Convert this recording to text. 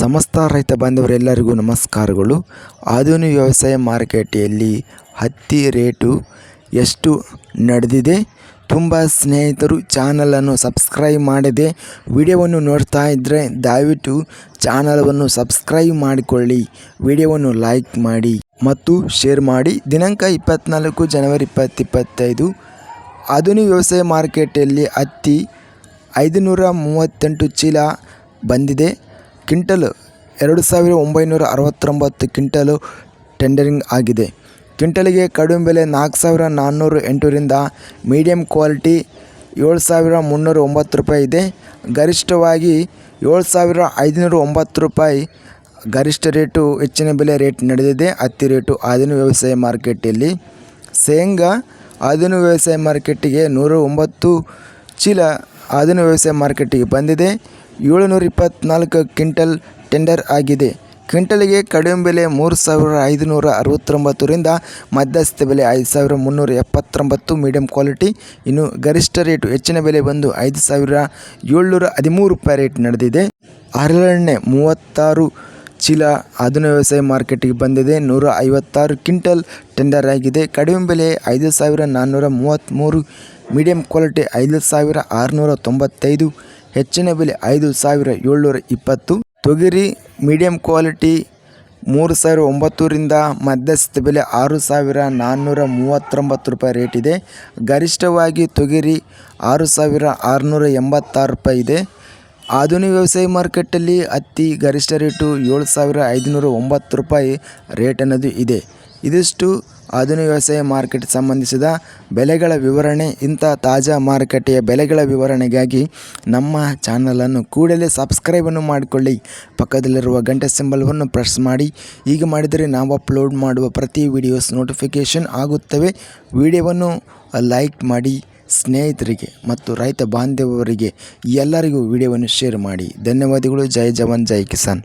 ಸಮಸ್ತ ರೈತ ಬಾಂಧವರೆಲ್ಲರಿಗೂ ನಮಸ್ಕಾರಗಳು. ಆಧುನಿಕ ವ್ಯವಸಾಯ ಮಾರುಕಟ್ಟೆಯಲ್ಲಿ ಹತ್ತಿ ರೇಟು ಎಷ್ಟು ನಡೆದಿದೆ? ತುಂಬ ಸ್ನೇಹಿತರು ಚಾನಲನ್ನು ಸಬ್ಸ್ಕ್ರೈಬ್ ಮಾಡದೆ ವಿಡಿಯೋವನ್ನು ನೋಡ್ತಾ ಇದ್ದರೆ ದಯವಿಟ್ಟು ಚಾನಲನ್ನು ಸಬ್ಸ್ಕ್ರೈಬ್ ಮಾಡಿಕೊಳ್ಳಿ. ವಿಡಿಯೋವನ್ನು ಲೈಕ್ ಮಾಡಿ ಮತ್ತು ಶೇರ್ ಮಾಡಿ. ದಿನಾಂಕ ಇಪ್ಪತ್ತ್ನಾಲ್ಕು ಜನವರಿ ಇಪ್ಪತ್ತಿಪ್ಪತ್ತೈದು ಆಧುನಿಕ ವ್ಯವಸಾಯ ಮಾರುಕಟ್ಟೆಯಲ್ಲಿ ಹತ್ತಿ ಐದುನೂರ ಮೂವತ್ತೆಂಟು ಚೀಲ ಬಂದಿದೆ. ಕ್ವಿಂಟಲ್ ಎರಡು ಸಾವಿರ ಒಂಬೈನೂರ ಅರವತ್ತೊಂಬತ್ತು ಕ್ವಿಂಟಲು ಟೆಂಡರಿಂಗ್ ಆಗಿದೆ. ಕ್ವಿಂಟಲಿಗೆ ಕಡಿಮೆ ಬೆಲೆ ನಾಲ್ಕು ಸಾವಿರ ನಾನ್ನೂರು ಎಂಟರಿಂದ ಮೀಡಿಯಮ್ ಕ್ವಾಲಿಟಿ ಏಳು ಸಾವಿರ ಮುನ್ನೂರ ಒಂಬತ್ತು ರೂಪಾಯಿ ಇದೆ. ಗರಿಷ್ಠವಾಗಿ ಏಳು ಸಾವಿರ ಐದುನೂರ ಒಂಬತ್ತು ರೂಪಾಯಿ ಗರಿಷ್ಠ ರೇಟು, ಹೆಚ್ಚಿನ ಬೆಲೆ ರೇಟ್ ನಡೆದಿದೆ. ಹತ್ತಿ ರೇಟು ಆಧುನಿಕ ವ್ಯವಸಾಯ ಮಾರ್ಕೆಟಲ್ಲಿ ಶೇಂಗಾ ಆಧುನಿಕ ವ್ಯವಸಾಯ ಮಾರ್ಕೆಟಿಗೆ ನೂರ ಒಂಬತ್ತು ಚೀಲ ಆಧುನಿಕ ವ್ಯವಸಾಯ ಮಾರ್ಕೆಟಿಗೆ ಬಂದಿದೆ. ಏಳುನೂರ ಇಪ್ಪತ್ತ್ನಾಲ್ಕು ಕ್ವಿಂಟಲ್ ಟೆಂಡರ್ ಆಗಿದೆ. ಕ್ವಿಂಟಲಿಗೆ ಕಡಿಮೆ ಬೆಲೆ ಮೂರು ಸಾವಿರ ಐದುನೂರ ಅರವತ್ತೊಂಬತ್ತರಿಂದ ಮಧ್ಯಸ್ಥ ಬೆಲೆ ಐದು ಸಾವಿರ ಮುನ್ನೂರ ಎಪ್ಪತ್ತೊಂಬತ್ತು ಮೀಡಿಯಂ ಕ್ವಾಲಿಟಿ ಇನ್ನು ಗರಿಷ್ಠ ರೇಟು ಹೆಚ್ಚಿನ ಬೆಲೆ ಬಂದು ಐದು ಸಾವಿರ ಏಳ್ನೂರ ಹದಿಮೂರು ರೂಪಾಯಿ ರೇಟ್ ನಡೆದಿದೆ. ಹರಳೆಣ್ಣೆ ಮೂವತ್ತಾರು ಚೀಲ ಆಧುನಿಕ ವ್ಯವಸಾಯ ಮಾರ್ಕೆಟಿಗೆ ಬಂದಿದೆ. ನೂರ ಐವತ್ತಾರು ಕ್ವಿಂಟಲ್ ಟೆಂಡರ್ ಆಗಿದೆ. ಕಡಿಮೆ ಬೆಲೆ ಐದು ಸಾವಿರ ನಾನ್ನೂರ ಮೂವತ್ತ್ಮೂರು ಮೀಡಿಯಂ ಕ್ವಾಲಿಟಿ ಐದು ಸಾವಿರ ಆರುನೂರ ತೊಂಬತ್ತೈದು ಹೆಚ್ಚಿನ ಬೆಲೆ ಐದು ಸಾವಿರ ಏಳ್ನೂರ ಇಪ್ಪತ್ತು. ತೊಗರಿ ಮೀಡಿಯಂ ಕ್ವಾಲಿಟಿ ಮೂರು ಸಾವಿರ ಒಂಬತ್ತೂರಿಂದ ಮಧ್ಯಸ್ಥ ಬೆಲೆ ಆರು ಸಾವಿರ ನಾನ್ನೂರ ಮೂವತ್ತೊಂಬತ್ತು ರೂಪಾಯಿ ರೇಟ್ ಇದೆ. ಗರಿಷ್ಠವಾಗಿ ತೊಗರಿ ಆರು ಸಾವಿರ ಆರುನೂರ ಎಂಬತ್ತಾರು ರೂಪಾಯಿ ಇದೆ. ಆಧುನಿಕ ವ್ಯವಸಾಯ ಮಾರ್ಕೆಟಲ್ಲಿ ಹತ್ತಿ ಗರಿಷ್ಠ ರೇಟು ಏಳು ಸಾವಿರ ಐದುನೂರ ಒಂಬತ್ತು ರೂಪಾಯಿ ರೇಟ್ ಅನ್ನೋದು ಇದೆ. ಇದಿಷ್ಟು ಆಧುನಿಕ ವ್ಯವಸಾಯ ಮಾರ್ಕೆಟ್ ಸಂಬಂಧಿಸಿದ ಬೆಲೆಗಳ ವಿವರಣೆ, ಇಂಥ ತಾಜಾ ಮಾರುಕಟ್ಟೆಯ ಬೆಲೆಗಳ ವಿವರಣೆಗಾಗಿ ನಮ್ಮ ಚಾನಲನ್ನು ಕೂಡಲೇ ಸಬ್ಸ್ಕ್ರೈಬನ್ನು ಮಾಡಿಕೊಳ್ಳಿ. ಪಕ್ಕದಲ್ಲಿರುವ ಗಂಟೆ ಸಿಂಬಲ್ವನ್ನು ಪ್ರೆಸ್ ಮಾಡಿ. ಹೀಗೆ ಮಾಡಿದರೆ ನಾವು ಅಪ್ಲೋಡ್ ಮಾಡುವ ಪ್ರತಿ ವಿಡಿಯೋಸ್ ನೋಟಿಫಿಕೇಷನ್ ಆಗುತ್ತವೆ. ವಿಡಿಯೋವನ್ನು ಲೈಕ್ ಮಾಡಿ. ಸ್ನೇಹಿತರಿಗೆ ಮತ್ತು ರೈತ ಬಾಂಧವರಿಗೆ ಎಲ್ಲರಿಗೂ ವಿಡಿಯೋವನ್ನು ಶೇರ್ ಮಾಡಿ. ಧನ್ಯವಾದಗಳು. ಜೈ ಜವಾನ್, ಜೈ ಕಿಸಾನ್.